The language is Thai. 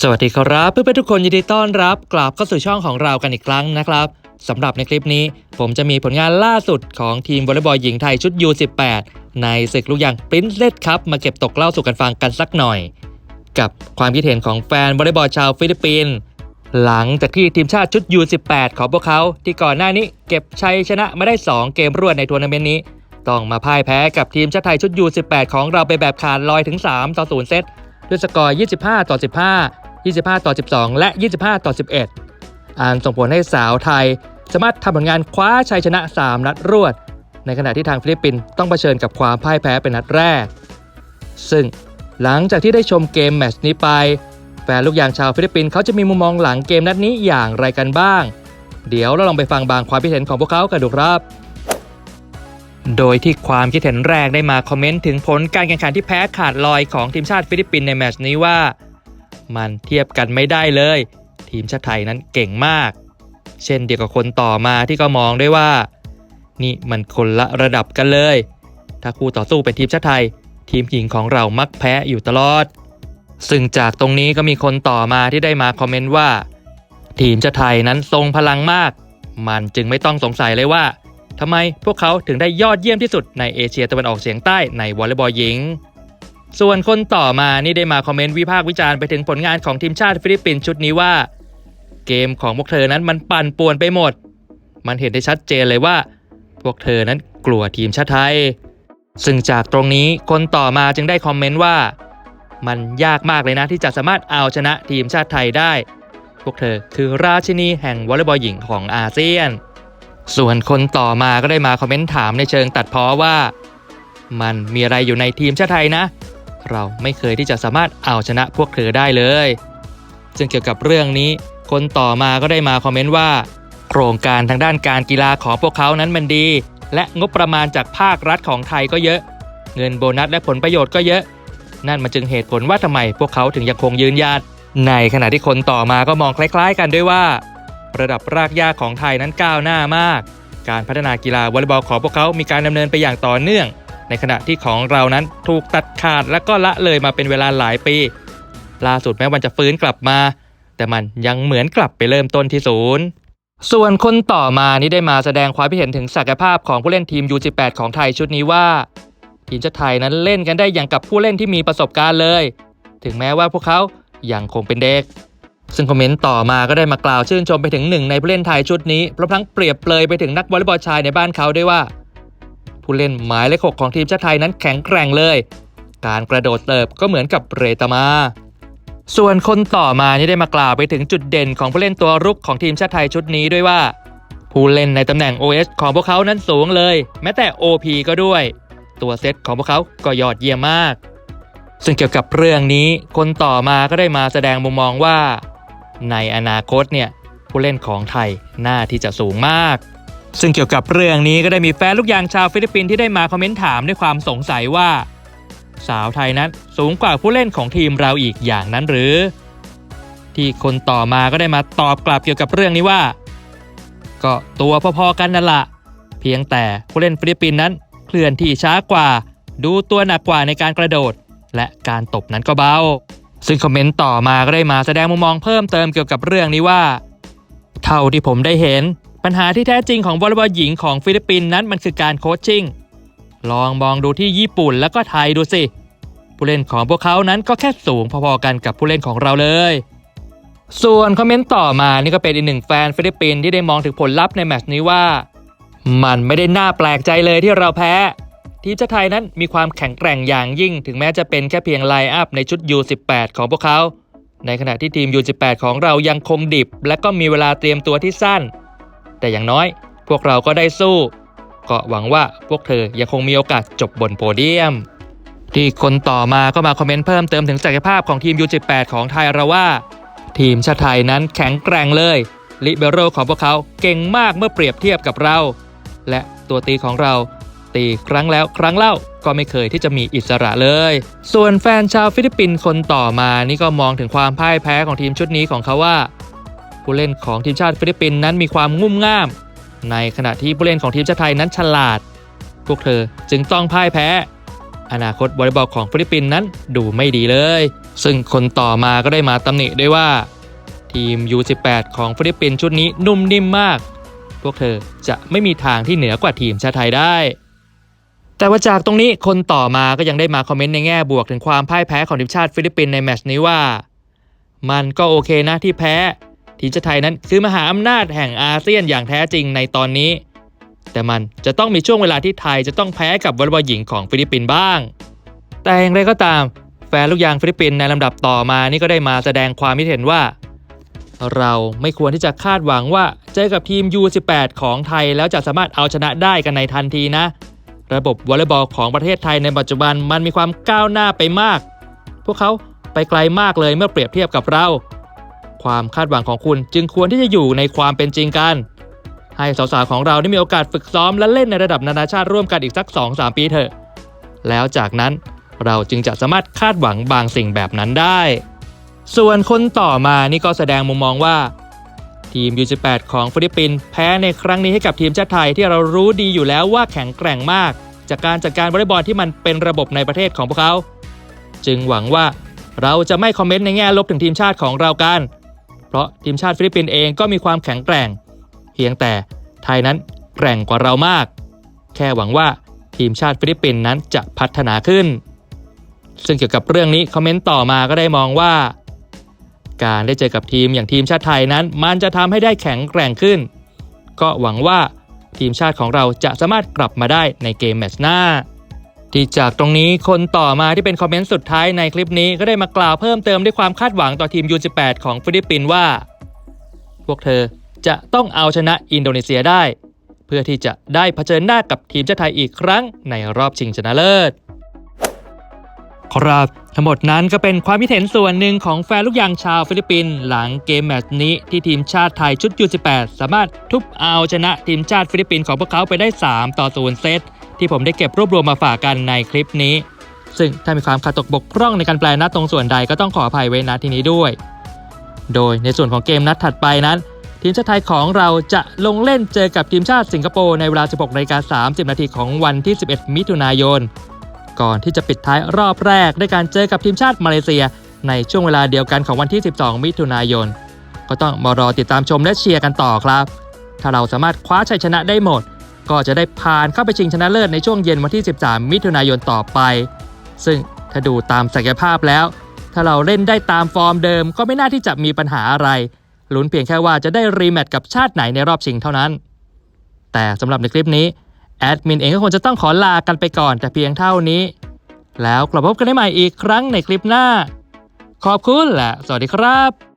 สวัสดีครับ เพื่อนๆทุกคนยินดีต้อนรับกลับเข้าสู่ช่องของเรากันอีกครั้งนะครับสำหรับในคลิปนี้ ผมจะมีผลงานล่าสุดของทีมวอลเลย์บอลหญิงไทยชุด U18 ในศึกลูกยางปรินซ์เลดครับมาเก็บตกเล่าสู่กันฟังกันสักหน่อย กับความคิดเห็นของแฟนวอลเลย์บอลชาวฟิลิปปินส์หลังจากที่ทีมชาติชุด U18 ของพวกเขาที่ก่อนหน้านี้เก็บชัยชนะมาได้ 2 เกมรวดในทัวร์นาเมนต์นี้ ต้องมาพ่ายแพ้กับทีมชาติไทยชุด U18 ของเราไปแบบขาดลอยถึง3ต่อ0เซตด้วยสกอร์ 25 ต่อ 15 25 ต่อ 12 และ 25 ต่อ 11อ่านส่งผลให้สาวไทย สามารถทำผลงานคว้าชัยชนะ 3 นัดรวด ในขณะที่ทางฟิลิปปินส์ต้องเผชิญกับความพ่ายแพ้เป็นนัดแรก ซึ่งหลังจากที่ได้ชมเกมแมชนี้ไป แฟนลูกยางชาวฟิลิปปินส์เขาจะมีมุมมองหลังเกมนัดนี้อย่างไรกันบ้าง เดี๋ยวเราลองไปฟังบางความคิดเห็นของพวกเขากันดูครับโดยที่ความคิดเห็นแรกได้มาคอมเมนต์ถึงผลการแข่งขันที่แพ้ขาดลอยของทีมชาติฟิลิปปินส์ในแมตช์นี้ว่า มันเทียบกันไม่ได้เลย ทีมชาติไทยนั้นเก่งมาก เช่นเดียวกับคนต่อมาที่ก็มองได้วยว่า นี่มันคนละระดับกันเลย ถ้าคู่ต่อสู้เป็นทีมชาติไทย ทีมหญิงของเรามักแพ้อยู่ตลอด ซึ่งจากตรงนี้ก็มีคนต่อมาที่ได้มาคอมเมนต์ว่า ทีมชาติไทยนั้นทรงพลังมาก มันจึงไม่ต้องสงสัยเลยว่าทำไมพวกเขาถึงได้ยอดเยี่ยมที่สุดในเอเชียตะวันออกเฉียงใต้ในวอลเลย์บอลหญิง ส่วนคนต่อมานี่ได้มาคอมเมนต์วิพากษ์วิจารณ์ไปถึงผลงานของทีมชาติฟิลิปปินส์ชุดนี้ว่า เกมของพวกเธอนั้นมันปั่นป่วนไปหมด มันเห็นได้ชัดเจนเลยว่า พวกเธอนั้นกลัวทีมชาติไทย ซึ่งจากตรงนี้คนต่อมาจึงได้คอมเมนต์ว่า มันยากมากเลยนะที่จะสามารถเอาชนะทีมชาติไทยได้ พวกเธอคือราชินีแห่งวอลเลย์บอลหญิงของอาเซียน ส่วนคนต่อมาก็ได้มาคอมเมนต์ถามในเชิงตัดพ้อว่า มันมีอะไรอยู่ในทีมชาติไทยนะ เราไม่เคยที่จะสามารถเอาชนะพวกเธอได้เลย ซึ่งเกี่ยวกับเรื่องนี้ คนต่อมาก็ได้มาคอมเมนต์ว่า โครงการทางด้านการกีฬาของพวกเขานั้นมันดี และงบประมาณจากภาครัฐของไทยก็เยอะ เงินโบนัสและผลประโยชน์ก็เยอะ นั่นมันจึงเหตุผลว่าทำไมพวกเขาถึงยังคงยืนหยัดในขณะที่คนต่อมาก็มองคล้าย ๆ กันด้วยว่า ระดับรากหญ้าของไทยนั้นก้าวหน้ามาก การพัฒนากีฬาวอลเลย์บอลของพวกเขามีการดำเนินไปอย่างต่อเนื่อง ในขณะที่ของเรานั้นถูกตัดขาดและก็ละเลยมาเป็นเวลาหลายปี ล่าสุดแม้วันจะฟื้นกลับมา แต่มันยังเหมือนกลับไปเริ่มต้นที่ศูนย์ส่วนคนต่อมานี่ได้มาแสดงความคิดเห็นถึงศักยภาพของผู้เล่นทีม U18 ของไทยชุดนี้ว่า ทีมชาติไทยนั้นเล่นกันได้อย่างกับผู้เล่นที่มีประสบการณ์เลย ถึงแม้ว่าพวกเขายังคงเป็นเด็ก ซึ่งคอมเมนต์ต่อมาก็ได้มากล่าวชื่นชมไปถึงหนึ่งในผู้เล่นไทยชุดนี้พร้อมทั้งเปรียบเปรยไปถึงนักวอลเลย์บอลชายในบ้านเขาด้วยว่า ผู้เล่นหมายเลขหกของทีมชาติไทยนั้นแข็งแกร่งเลย การกระโดดเติบก็เหมือนกับเรตมา ส่วนคนต่อมานี่ได้มากล่าวไปถึงจุดเด่นของผู้เล่นตัวรุกของทีมชาติไทยชุดนี้ด้วยว่า ผู้เล่นในตำแหน่ง OS ของพวกเขานั้นสูงเลย แม้แต่ OP ก็ด้วย ตัวเซตของพวกเขาก็ยอดเยี่ยมมาก ซึ่งเกี่ยวกับเรื่องนี้คนต่อมาก็ได้มาแสดงมุมมองว่า ในอนาคตเนี่ยผู้เล่นของไทยน่าที่จะสูงมาก ซึ่งเกี่ยวกับเรื่องนี้ก็ได้มีแฟนลูกยางชาวฟิลิปปินส์ที่ได้มาคอมเมนต์ถามด้วยความสงสัยว่า สาวไทยนั้นสูงกว่าผู้เล่นของทีมเราอีกอย่างนั้นหรือ ที่คนต่อมาก็ได้มาตอบกลับเกี่ยวกับเรื่องนี้ว่า ก็ตัวพอๆกันนั่นละเพียงแต่ผู้เล่นฟิลิปปินส์นั้นเคลื่อนที่ช้ากว่า ดูตัวหนักกว่าในการกระโดด และการตบนั้นก็เบาซึ่งคอมเมนต์ต่อมาก็ได้มาแสดงมุมมองเพิ่มเติมเกี่ยวกับเรื่องนี้ว่า เท่าที่ผมได้เห็น ปัญหาที่แท้จริงของวอลเลย์บอลหญิงของฟิลิปปินส์นั้นมันคือการโคชชิ่ง ลองมองดูที่ญี่ปุ่นแล้วก็ไทยดูสิ ผู้เล่นของพวกเขานั้นก็แค่สูงพอๆกันกับผู้เล่นของเราเลย ส่วนคอมเมนต์ต่อมานี่ก็เป็นอีกหนึ่งแฟนฟิลิปปินส์ที่ได้มองถึงผลลัพธ์ในแมตช์นี้ว่า มันไม่ได้น่าแปลกใจเลยที่เราแพ้ทีมชาติไทยนั้นมีความแข็งแกร่งอย่างยิ่ง ถึงแม้จะเป็นแค่เพียงไลน์อัพในชุด U18 ของพวกเขา ในขณะที่ทีม U18 ของเรายังคงดิบ และก็มีเวลาเตรียมตัวที่สั้น แต่อย่างน้อย พวกเราก็ได้สู้ ก็หวังว่าพวกเธอยังคงมีโอกาสจบบนโพเดียม ที่คนต่อมาก็มาคอมเมนต์เพิ่มเติมถึงศักยภาพของทีม U18 ของไทยเราว่า ทีมชาติไทยนั้นแข็งแกร่งเลยลิเบโรของพวกเขาเก่งมากเมื่อเปรียบเทียบกับเรา และตัวตีของเรา ตีครั้งแล้วครั้งเล่าก็ไม่เคยที่จะมีอิสระเลย ส่วนแฟนชาวฟิลิปปินส์คนต่อมานี่ก็มองถึงความพ่ายแพ้ของทีมชุดนี้ของเขาว่า ผู้เล่นของทีมชาติฟิลิปปินส์นั้นมีความงุ่มง่าม ในขณะที่ผู้เล่นของทีมชาติไทยนั้นฉลาด พวกเธอจึงต้องพ่ายแพ้ อนาคตวอลเลย์บอลของฟิลิปปินส์นั้นดูไม่ดีเลย ซึ่งคนต่อมาก็ได้มาตำหนิด้วยว่า ทีม U18 ของฟิลิปปินส์ชุดนี้นุ่มนิ่มมาก พวกเธอจะไม่มีทางที่เหนือกว่าทีมชาติไทยได้แต่ว่าจากตรงนี้คนต่อมาก็ยังได้มาคอมเมนต์ในแง่บวกถึงความพ่ายแพ้ของทีมชาติฟิลิปปินส์ในแมตช์นี้ว่า มันก็โอเคนะที่แพ้ ทีมชาติไทยนั้นคือมหาอำนาจแห่งอาเซียนอย่างแท้จริงในตอนนี้ แต่มันจะต้องมีช่วงเวลาที่ไทยจะต้องแพ้กับวอลเลย์บอลหญิงของฟิลิปปินส์บ้าง แต่อย่างไรก็ตาม แฟนลูกยางฟิลิปปินส์ในลำดับต่อมานี่ก็ได้มาแสดงความคิดเห็นว่า เราไม่ควรที่จะคาดหวังว่าเจอกับทีม U18 ของไทยแล้วจะสามารถเอาชนะได้กันในทันทีนะ ระบบวอลเลย์บอลของประเทศไทยในปัจจุบันมันมีความก้าวหน้าไปมาก พวกเขาไปไกลมากเลยเมื่อเปรียบเทียบกับเรา ความคาดหวังของคุณจึงควรที่จะอยู่ในความเป็นจริงกัน ให้สาวๆของเราได้มีโอกาสฝึกซ้อมและเล่นในระดับนานาชาติร่วมกันอีกสัก 2-3 ปีเถอะ แล้วจากนั้นเราจึงจะสามารถคาดหวังบางสิ่งแบบนั้นได้ ส่วนคนต่อมานี่ก็แสดงมุมมองว่า ทีม U18 ของฟิลิปปินส์แพ้ในครั้งนี้ให้กับทีมชาติไทยที่เรารู้ดีอยู่แล้วว่าแข็งแกร่งมาก จากการจัดการวอลเลย์บอลที่มันเป็นระบบในประเทศของพวกเขา จึงหวังว่าเราจะไม่คอมเมนต์ในแง่ลบถึงทีมชาติของเรากัน ราะทีมชาติฟิลิปปินส์เองก็มีความแข็งแกร่ง เพียงแต่ไทยนั้นแกร่งกว่าเรามาก แค่หวังว่าทีมชาติฟิลิปปินส์นั้นจะพัฒนาขึ้น ซึ่งเกี่ยวกับเรื่องนี้คอมเมนต์ต่อมาก็ได้มองว่า การได้เจอกับทีมอย่างทีมชาติไทยนั้น มันจะทำให้ได้แข็งแกร่งขึ้น ก็หวังว่าทีมชาติของเราจะสามารถกลับมาได้ในเกมแมตช์หน้า ที่จากตรงนี้คนต่อมาที่เป็นคอมเมนต์สุดท้ายในคลิปนี้ก็ได้มากล่าวเพิ่มเติมด้วยความคาดหวังต่อทีม U18 ของฟิลิปปินส์ว่า พวกเธอจะต้องเอาชนะอินโดนีเซียได้ เพื่อที่จะได้เผชิญหน้ากับทีมชาติไทยอีกครั้งในรอบชิงชนะเลิศ ครับทั้งหมดนั้นก็เป็นความคิดเห็นส่วนหนึ่งของแฟนลูกยางชาวฟิลิปปินส์หลังเกมแมตช์นี้ที่ทีมชาติไทยชุด U18 สามารถทุบเอาชนะทีมชาติฟิลิปปินส์ของพวกเขาไปได้ 3 ต่อ0เซต ที่ผมได้เก็บรวบรวมมาฝากกันในคลิปนี้ ซึ่งถ้ามีความขาดตกบกพร่องในการแปลนัดตรงส่วนใดก็ต้องขออภัยไว้ณที่นี้ด้วย โดยในส่วนของเกมนัดถัดไปนั้น ทีมชาติไทยของเราจะลงเล่นเจอกับทีมชาติสิงคโปร์ในเวลา 16นาฬิกา30 นาทีของวันที่ 11 มิถุนายน ก่อนที่จะปิดท้ายรอบแรกด้วยการเจอกับทีมชาติมาเลเซีย ในช่วงเวลาเดียวกันของวันที่ 12 มิถุนายน ก็ต้องมารอติดตามชมและเชียร์กันต่อครับ ถ้าเราสามารถคว้าชัยชนะได้หมด ก็จะได้ผ่านเข้าไปชิงชนะเลิศในช่วงเย็นวันที่ 13 มิถุนายนต่อไป ซึ่งถ้าดูตามศักยภาพแล้ว ถ้าเราเล่นได้ตามฟอร์มเดิมก็ไม่น่าที่จะมีปัญหาอะไรลุ้นเพียงแค่ว่าจะได้รีแมตช์กับชาติไหนในรอบชิงเท่านั้น แต่สำหรับในคลิปนี้แอดมินเองก็คงจะต้องขอลากันไปก่อนแต่เพียงเท่านี้ แล้วกลับพบกันได้ใหม่อีกครั้งในคลิปหน้า ขอบคุณและสวัสดีครับ